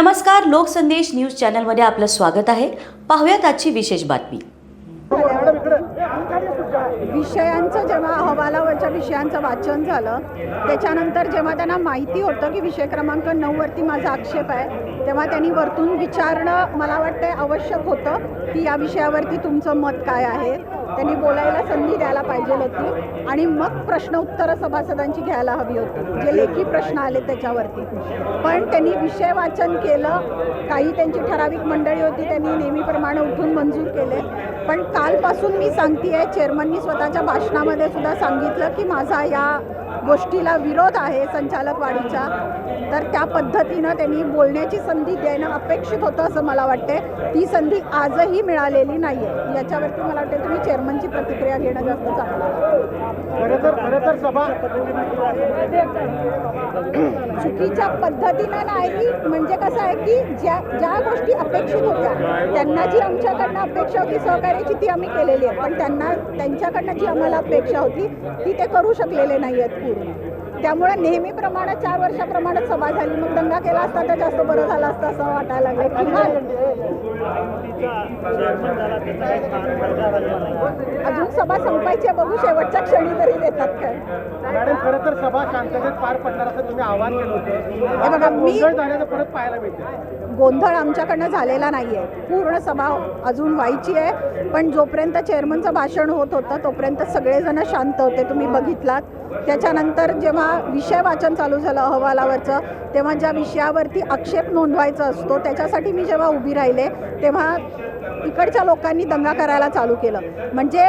नमस्कार लोकसंदेश न्यूज चॅनलमध्ये आपलं स्वागत आहे. पाहूयात आजची विशेष बातमी. विषयांचं जेव्हा अहवालावरच्या विषयांचं वाचन झालं त्याच्यानंतर जेव्हा त्यांना माहिती होतं की विषय क्रमांक नऊवरती माझा आक्षेप आहे तेव्हा त्यांनी वरतून विचारणं मला वाटतं आवश्यक होतं की या विषयावरती तुमचं मत काय आहे. त्यांनी बोलायला संधी द्यायला पाहिजे होती. आणि मग प्रश्न उत्तरं सभासदांची घ्यायला हवी होती. जे लेखी प्रश्न आले त्याच्यावरती. पण त्यांनी विषय वाचन केलं. काही त्यांची ठराविक मंडळी होती त्यांनी नेहमीप्रमाणे उठून मंजूर केले. पण कालपासून मी सांगते आहे चेअरमननी स्वतःच्या भाषणामध्ये सुद्धा सांगितलं की माझा या गोष्टीला विरोध आहे संचालक वाढीच्या तर त्या पद्धतीनं त्यांनी बोलण्याची संधी देणं अपेक्षित होतं असं मला वाटते ती संधी आजही मिळालेली नाही आहे याच्यावरती मला वाटते तुम्ही चेअरमनची प्रतिक्रिया घेणं जास्त चांगलं चुकीच्या पद्धतीनं नाही म्हणजे कसं आहे की ज्या ज्या गोष्टी अपेक्षित होत्या त्यांना जी आमच्याकडनं अपेक्षा होती सहकार्याची ती आम्ही केलेली आहे पण त्यांना त्यांच्याकडनं जी आम्हाला अपेक्षा होती ती ते करू शकलेले नाही आहेत त्यामुळे नेहमीप्रमाणे चार वर्षाप्रमाणे सभा झाली. मग दंगा केला असता तर जास्त बरं झालं असतं असं वाटायला लागलं. किंवा अजून सभा संपायची आहे, बघू शेवटच्या क्षणी तरी देतात काय. मॅडम खरं तर सभा शांततेत पार पडणार असं तुम्ही आवाहन केलं होतं. हे बघा, मी- झाल्याचं परत पाहायला मिळते गोंधळ आमच्याकडनं झालेला नाही आहे पूर्ण सभा अजून व्हायची आहे. पण जोपर्यंत चेअरमनचं भाषण होत होतं तोपर्यंत सगळेजण शांत होते. तुम्ही बघितलात. त्याच्यानंतर जेव्हा विषय वाचन चालू झालं अहवालावरचं तेव्हा ज्या विषयावरती आक्षेप नोंदवायचा असतो त्याच्यासाठी मी जेव्हा उभी राहिले तेव्हा इकडच्या लोकांनी दंगा करायला चालू केलं. म्हणजे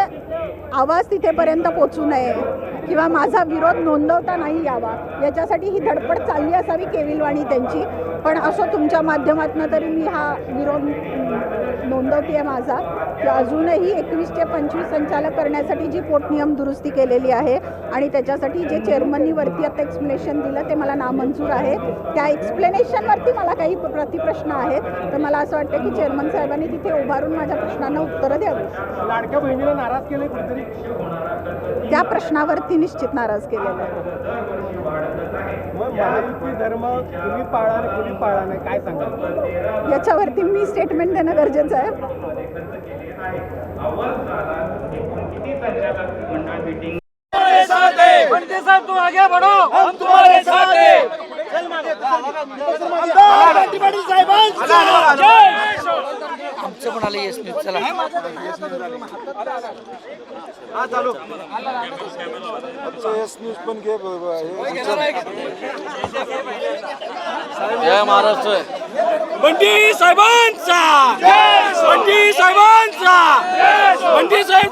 आवाज तिथेपर्यंत पोचू नये. किंवा माझा विरोध नोंदवता नाही यावा. याच्यासाठी ही धडपड चालली असावी केविलवाणी त्यांची. पण असो तुमच्या माध्यमातून तरी मी हा विरोध नोंदवते आहे माझा की अजूनही एकवीस ते पंचवीस संचालक करण्यासाठी जी पोटनियम दुरुस्ती केलेली आहे आणि त्याच्यासाठी जे चेअरमननी वरती आता एक्सप्लेनेशन दिलं ते मला नामंजूर आहे. त्या एक्सप्लेनेशनवरती मला काही प्रतिप्रश्न आहेत. तर मला असं वाटतं की चेअरमन साहेबांनी तिथे उभारून माझ्या प्रश्नांना उत्तरं द्यावी. लाडक्या बहिणीला नाराज केले त्या प्रश्नावरती निश्चित नाराज केलेलं आहे. मग महायुती धर्म तुम्ही पाळा आणि कुणी पाळा नाही काय सांगाल? याच्यावरती मी स्टेटमेंट देणं गरजेचं आहे. बंटी साहब तुम आगे बढ़ो हम तुम्हारे साथ हैं पण आलं. येस न्यूज चला. जय महाराष्ट्र. बंटी साहेबांचा. बंटी साहेबांचा. बंटी साहेब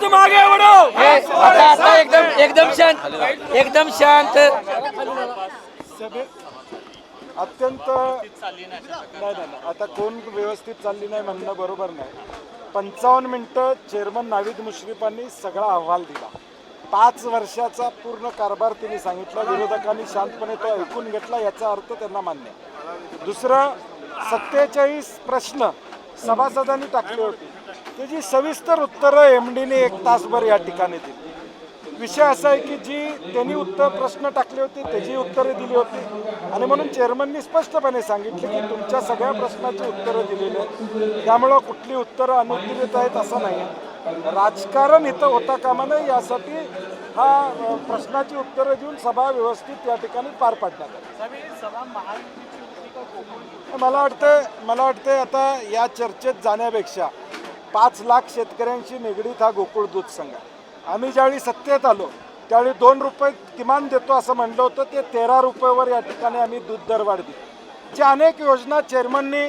हे, आता आता एकदम एकदम शांत एकदम शांत. अत्यंत नाही नाही. आता कोण व्यवस्थित चालली नाही म्हणणं बरोबर नाही. पंचावन्न मिनटं चेअरमन नावीद मुश्रीफांनी सगळा अहवाल दिला. पाच वर्षाचा पूर्ण कारभार त्यांनी सांगितला. विरोधकांनी शांतपणे तो ऐकून घेतला याचा अर्थ त्यांना मान्य आहे. दुसरं सत्तेचाळीस प्रश्न सभासदांनी टाकले होते. त्याची सविस्तर उत्तरं एम डीने एक तासभर या ठिकाणी दिली. विषय असा आहे की जी त्यांनी उत्तर प्रश्न टाकले होते त्याची उत्तरं दिली होती. आणि म्हणून चेअरमननी स्पष्टपणे सांगितले की तुमच्या सगळ्या प्रश्नाची उत्तरं दिलेली आहेत. त्यामुळं कुठली उत्तरं अनुत्तरित आहेत असं नाही राजकारण इथं होता कामा नये यासाठी हा प्रश्नाची उत्तरं देऊन सभा व्यवस्थित या ठिकाणी पार पाडण्यात आली. मला वाटतं मला वाटतं आता या चर्चेत जाण्यापेक्षा पाच लाख शेतकऱ्यांशी निगडीत हा गोकुळ दूध संघ. आम्ही ज्यावेळी सत्तेत आलो त्यावेळी दोन रुपये किमान देतो असं म्हणलं होतं ते तेरा रुपयेवर या ठिकाणी आम्ही दूध दरवाढ दिली. ज्या अनेक योजना चेअरमननी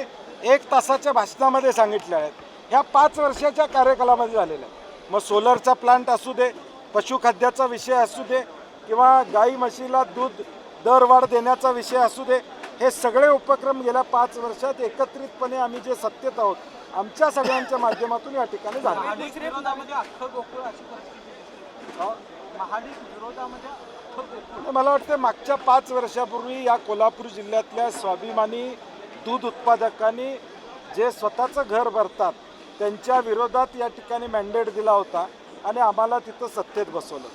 एक तासाच्या भाषणामध्ये सांगितल्या आहेत. ह्या पाच वर्षाच्या कार्यकालामध्ये झालेल्या आहेत. मग सोलरचा प्लांट असू दे पशुखाद्याचा विषय असू दे किंवा गाई म्हशीला दूध दरवाढ देण्याचा विषय असू दे हे सगळे उपक्रम गेल्या पाच वर्षात एकत्रितपणे आम्ही जे सत्तेत आहोत आमच्या सगळ्यांच्या माध्यमातून या ठिकाणी झाले. मला वाटतं मागच्या पाच वर्षापूर्वी या कोल्हापूर जिल्ह्यातल्या स्वाभिमानी दूध उत्पादकांनी जे स्वतःचं घर भरतात त्यांच्या विरोधात या ठिकाणी मॅन्डेट दिला होता आणि आम्हाला तिथं सत्तेत बसवलं.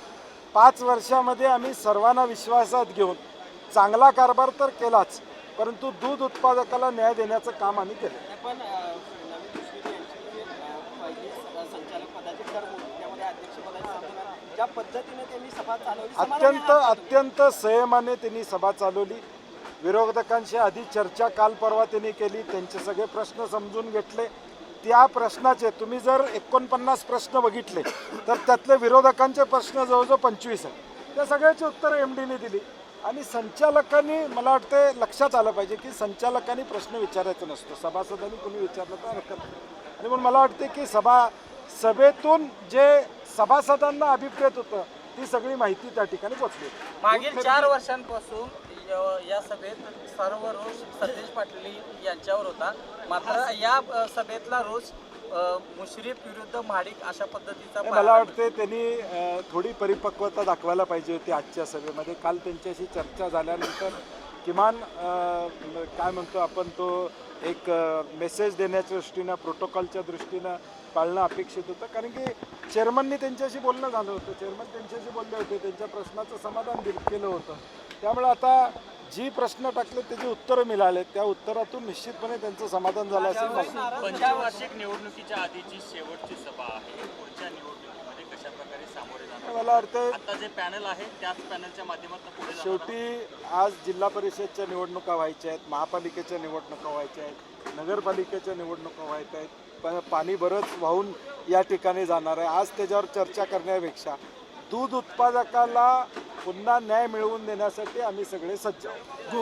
पाच वर्षामध्ये आम्ही सर्वांना विश्वासात घेऊन चांगला कारभार तर केलाच परंतु दूध उत्पादकाला न्याय देण्याचं काम आम्ही केलं पण अ, नवीन मुश्रीफ यांची अ, पहिली स- संचालक पदाची टर्म होती त्यामध्ये अध्यक्षपदाची संदर्भात ज्या पद्धतीने त्यांनी सभा चालवली. समाधानी अत्यंत? अत्यंत संयमाने त्यांनी सभा चालवली. विरोधकांशी आधी चर्चा काल परवा त्यांनी केली. त्यांचे सगळे प्रश्न समजून घेतले. त्या प्रश्नाचे तुम्ही जर एकोणपन्नास प्रश्न बघितले तर त्यातले विरोधकांचे प्रश्न जवळजवळ पंचवीस आहेत. त्या सगळ्याची उत्तरं एम डीने दिली. आणि संचालकांनी मला वाटते लक्षात आलं पाहिजे की संचालकांनी प्रश्न विचारायचा नसतो. सभासदांनी कोणी विचारलं तर हरकत नाही. आणि म्हणून मला वाटते की सभा सभेतून जे सभासदांना अभिप्रेत होतं ती सगळी माहिती त्या ठिकाणी पोचली. मागील चार वर्षांपासून य- सभेत सर्व रोष सतेज पाटील यांच्यावर होता. मात्र या सभेतला रोष मुश्रीफ विरुद्ध महाडिक अशा पद्धतीचा मला वाटते त्यांनी थोडी परिपक्वता दाखवायला पाहिजे होती आजच्या सभेमध्ये. काल त्यांच्याशी चर्चा झाल्यानंतर किमान काय म्हणतो आपण तो एक मेसेज देण्याच्या दृष्टीनं प्रोटोकॉलच्या दृष्टीनं पाळणं अपेक्षित होतं. कारण की चेअरमननी त्यांच्याशी बोलणं झालं होतं. चेअरमन त्यांच्याशी बोलले होते. त्यांच्या प्रश्नाचं समाधान दिल केलं होतं. त्यामुळे आता जी प्रश्न टाकले त्याची उत्तरं मिळाले त्या उत्तरातून निश्चितपणे त्यांचं समाधान झालं असेल. पंचवार्षिक निवडणुकीच्या आधीची शेवटची सभा आहे. पुढच्या निवडणुकीमध्ये मला आता जे पॅनल आहे त्याच पॅनलच्या माध्यमातून पुढे जाणार शेवटी आज जिल्हा परिषदच्या निवडणुका व्हायच्या आहेत महापालिकेच्या निवडणुका व्हायच्या आहेत नगरपालिकेच्या निवडणुका व्हायच्या आहेत पण पाणी बरंच वाहून या ठिकाणी जाणार आहे. आज त्याच्यावर चर्चा करण्यापेक्षा दूध उत्पादकाला पुन्हा न्याय मिळवून देण्यासाठी आम्ही सगळे सज्ज आहोत.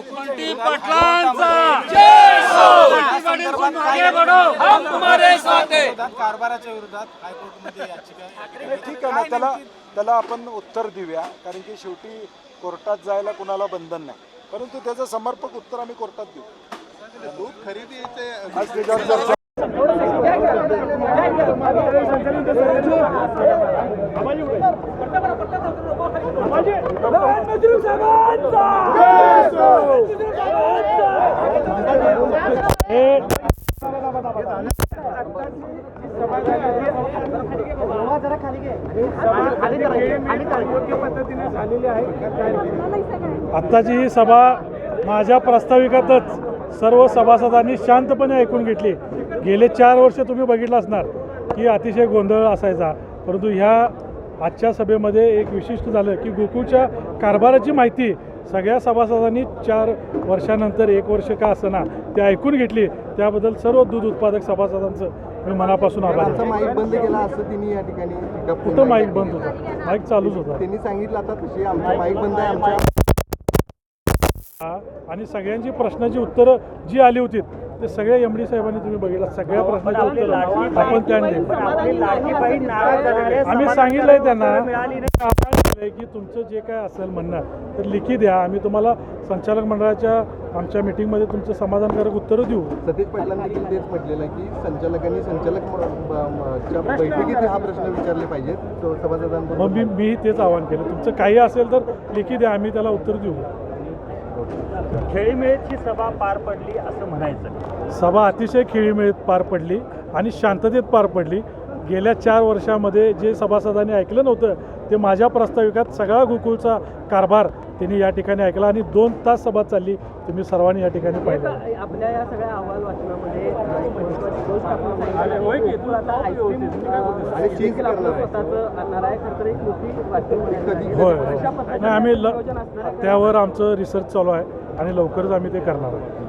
कारभाराच्या विरोधात हायकोर्टमध्ये ठीक आहे ना त्याला त्याला आपण उत्तर देऊया कारण की शेवटी कोर्टात जायला कुणाला बंधन नाही. परंतु त्याचं समर्पक उत्तर आम्ही कोर्टात देऊ. दूध खरेदीचे आज त्याच्यावर चर्चा योग्य पद्धतीने झालेली आहे का काय आत्ताची ही सभा माझ्या प्रास्ताविकातच सर्व सभासदांनी शांतपणे ऐकून घेतली. गेले चार वर्ष तुम्ही बघितलं असणार की अतिशय गोंधळ असायचा. परंतु ह्या आजच्या सभेमध्ये एक विशिष्ट झालं की गोकुळच्या कारभाराची माहिती सगळ्या सभासदांनी चार वर्षानंतर एक वर्ष का असना ते ऐकून घेतली. त्याबद्दल सर्व दूध उत्पादक सभासदांचं मी मनापासून आभार. माईक बंद केला असं तिने या ठिकाणी कुठं माईक बंद होता? माईक चालूच होता. त्यांनी सांगितलं आता तशी आमचा माईक बंद आहे आमच्या आणि सगळ्यांची प्रश्नाची उत्तरं जी आली होती ते सगळ्या एम डी साहेबांनी तुम्ही बघितलं. सगळ्या प्रश्नाची उत्तरं आपण त्यांनी. आम्ही सांगितलंय त्यांना की तुमचं जे काय असेल म्हणणं तर लिखी द्या. आम्ही तुम्हाला संचालक मंडळाच्या आमच्या मिटिंगमध्ये तुमचं समाधानकारक उत्तरं देऊ. सतीश पाटलांनी तेच म्हटलेलं आहे की संचालकांनी संचालक बैठकीत हा प्रश्न विचारले पाहिजेत. तो मग मी मी तेच आवाहन केलं. तुमचं काही असेल तर लिखी द्या. आम्ही त्याला उत्तर देऊ. खेळीमेळची सभा पार पडली असं म्हणायचं. सभा अतिशय खेळीमेळीत पार पडली आणि शांततेत पार पडली. गेल्या चार वर्षामध्ये जे सभासदांनी ऐकलं नव्हतं ते माझ्या प्रस्ताविकात सगळा गोकुळचा कारभार त्यांनी या ठिकाणी ऐकला आणि दोन तास सभा चालली तुम्ही सर्वांनी या ठिकाणी पाहिलं. आपल्या या सगळ्या अहवाल वाचनामध्ये आणि चीज करणार आहे. स्वतःचं आणणार आहे खरं तर एक मोठी बातमी कधी होय. होय नाही आम्ही त्यावर आमचं रिसर्च चालू आहे आणि लवकरच आम्ही ते करणार आहोत.